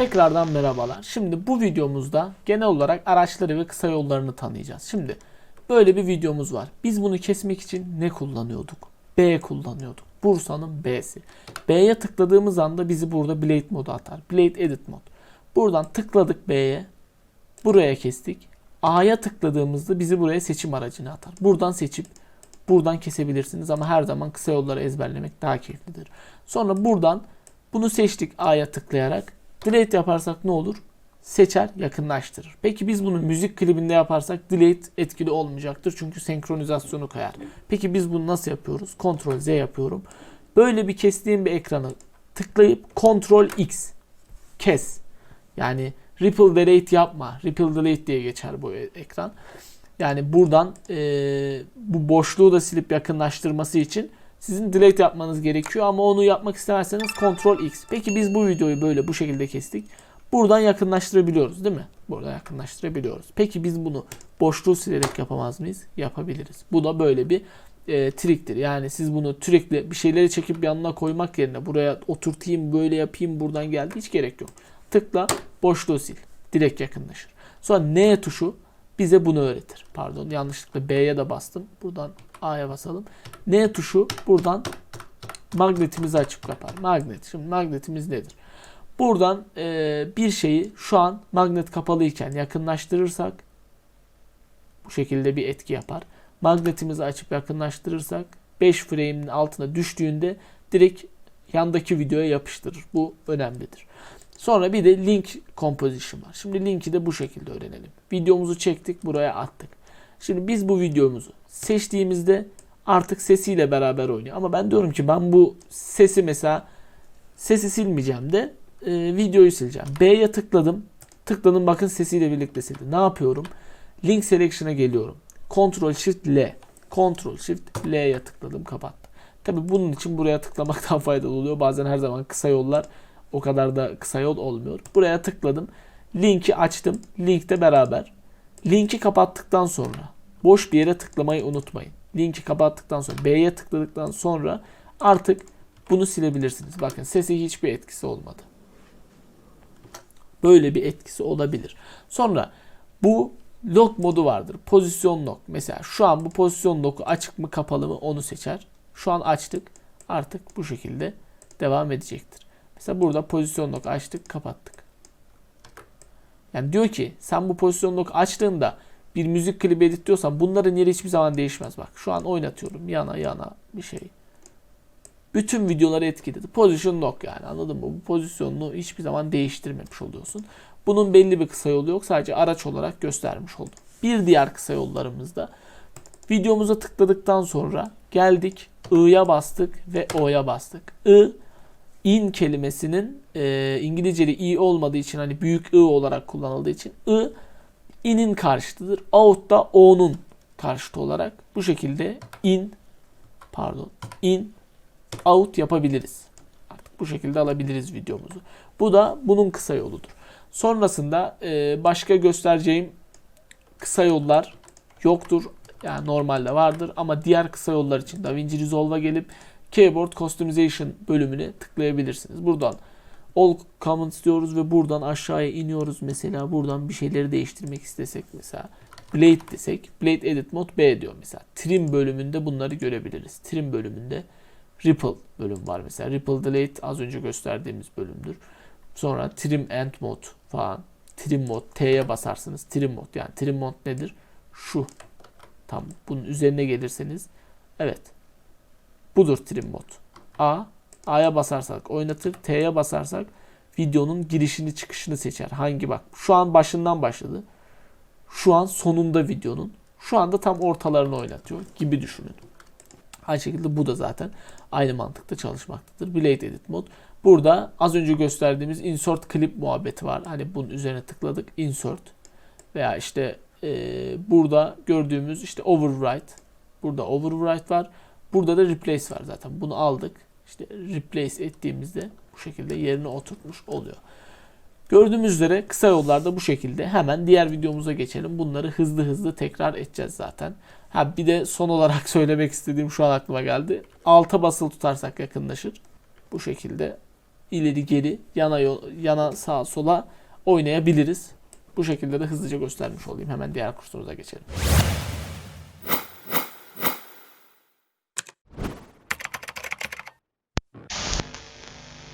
Tekrardan merhabalar. Şimdi bu videomuzda genel olarak araçları ve kısa yollarını tanıyacağız. Şimdi böyle bir videomuz var. Biz bunu kesmek için ne kullanıyorduk? B kullanıyorduk. Bursa'nın B'si. B'ye tıkladığımız anda bizi burada Blade modu atar. Blade Edit mod. Buradan tıkladık B'ye. Buraya kestik. A'ya tıkladığımızda bizi buraya seçim aracına atar. Buradan seçip buradan kesebilirsiniz ama her zaman kısa yolları ezberlemek daha keyiflidir. Sonra buradan bunu seçtik A'ya tıklayarak. Delete yaparsak ne olur? Seçer, yakınlaştırır. Peki biz bunu müzik klibinde yaparsak delete etkili olmayacaktır. Çünkü senkronizasyonu kayar. Peki biz bunu nasıl yapıyoruz? Ctrl Z yapıyorum. Böyle bir kestiğim bir ekranı tıklayıp Ctrl X kes. Yani ripple delete yapma. Ripple delete diye geçer bu ekran. Yani buradan e, bu boşluğu da silip yakınlaştırması için sizin delete yapmanız gerekiyor ama onu yapmak istemezseniz Ctrl X. Peki biz bu videoyu böyle bu şekilde kestik. Buradan yakınlaştırabiliyoruz değil mi? Burada yakınlaştırabiliyoruz. Peki biz bunu boşluğu silerek yapamaz mıyız? Yapabiliriz. Bu da böyle bir e, triktir. Yani siz bunu sürekli bir şeyleri çekip yanına koymak yerine buraya oturtayım böyle yapayım buradan geldi hiç gerek yok. Tıkla boşluğu sil. Direkt yakınlaşır. Sonra N tuşu bize bunu öğretir. Pardon yanlışlıkla B'ye de bastım. Buradan A'ya basalım. N tuşu buradan magnetimizi açıp kapar. Magnet. Şimdi magnetimiz nedir? Buradan e, bir şeyi şu an magnet kapalıyken yakınlaştırırsak bu şekilde bir etki yapar. Magnetimizi açıp yakınlaştırırsak 5 frame'in altına düştüğünde direkt yandaki videoya yapıştırır. Bu önemlidir. Sonra bir de link composition var. Şimdi linki de bu şekilde öğrenelim. Videomuzu çektik, buraya attık. Şimdi biz bu videomuzu seçtiğimizde artık sesiyle beraber oynuyor. Ama ben diyorum ki ben bu sesi mesela sesi silmeyeceğim de e, videoyu sileceğim. B'ye tıkladım. Tıkladım bakın sesiyle birlikte sildi. Ne yapıyorum? Link selection'a geliyorum. Ctrl Shift L. Ctrl Shift L'ye tıkladım kapattı. Tabi bunun için buraya tıklamak daha faydalı oluyor. Bazen her zaman kısa yollar o kadar da kısa yol olmuyor. Buraya tıkladım. Linki açtım. Linkte beraber. Linki kapattıktan sonra boş bir yere tıklamayı unutmayın. Linki kapattıktan sonra B'ye tıkladıktan sonra artık bunu silebilirsiniz. Bakın sesi hiçbir etkisi olmadı. Böyle bir etkisi olabilir. Sonra bu lock modu vardır. Pozisyon lock. Mesela şu an bu pozisyon lock'u açık mı kapalı mı onu seçer. Şu an açtık. Artık bu şekilde devam edecektir. Mesela burada pozisyon lock açtık kapattık. Yani diyor ki sen bu pozisyon lock açtığında bir müzik klibi editliyorsan bunların yeri hiçbir zaman değişmez. Bak şu an oynatıyorum yana yana bir şey. Bütün videoları etkiledi. Position lock yani anladın mı? Bu pozisyonunu hiçbir zaman değiştirmemiş oluyorsun. Bunun belli bir kısa yolu yok. Sadece araç olarak göstermiş oldum. Bir diğer kısa yollarımızda videomuza tıkladıktan sonra geldik I'ya bastık ve O'ya bastık. I in kelimesinin e, İngilizceli i olmadığı için hani büyük I olarak kullanıldığı için I in'in karşıtıdır. Out da o'nun karşıtı olarak bu şekilde in pardon in out yapabiliriz. Artık bu şekilde alabiliriz videomuzu. Bu da bunun kısa yoludur. Sonrasında e, başka göstereceğim kısa yollar yoktur. Yani normalde vardır ama diğer kısa yollar için DaVinci Resolve'a gelip Keyboard Customization bölümüne tıklayabilirsiniz. Buradan All Comments diyoruz ve buradan aşağıya iniyoruz. Mesela buradan bir şeyleri değiştirmek istesek mesela Blade desek Blade Edit Mode B diyor mesela. Trim bölümünde bunları görebiliriz. Trim bölümünde Ripple bölüm var mesela. Ripple Delete az önce gösterdiğimiz bölümdür. Sonra Trim End Mode falan. Trim Mode T'ye basarsınız. Trim Mode yani Trim Mode nedir? Şu. Tam bunun üzerine gelirseniz evet. Budur Trim Mode. A A'ya basarsak oynatır. T'ye basarsak videonun girişini çıkışını seçer. Hangi bak. Şu an başından başladı. Şu an sonunda videonun. Şu anda tam ortalarını oynatıyor gibi düşünün. Aynı şekilde bu da zaten aynı mantıkta çalışmaktadır. Blade Edit Mod. Burada az önce gösterdiğimiz insert clip muhabbeti var. Hani bunun üzerine tıkladık. Insert veya işte e, burada gördüğümüz işte overwrite. Burada overwrite var. Burada da replace var zaten. Bunu aldık. İşte replace ettiğimizde bu şekilde yerine oturtmuş oluyor. Gördüğümüz üzere kısa yollarda bu şekilde. Hemen diğer videomuza geçelim. Bunları hızlı hızlı tekrar edeceğiz zaten. Ha bir de son olarak söylemek istediğim şu an aklıma geldi. Alta basılı tutarsak yakınlaşır. Bu şekilde ileri geri yana yol- yana sağa sola oynayabiliriz. Bu şekilde de hızlıca göstermiş olayım. Hemen diğer kursumuza geçelim.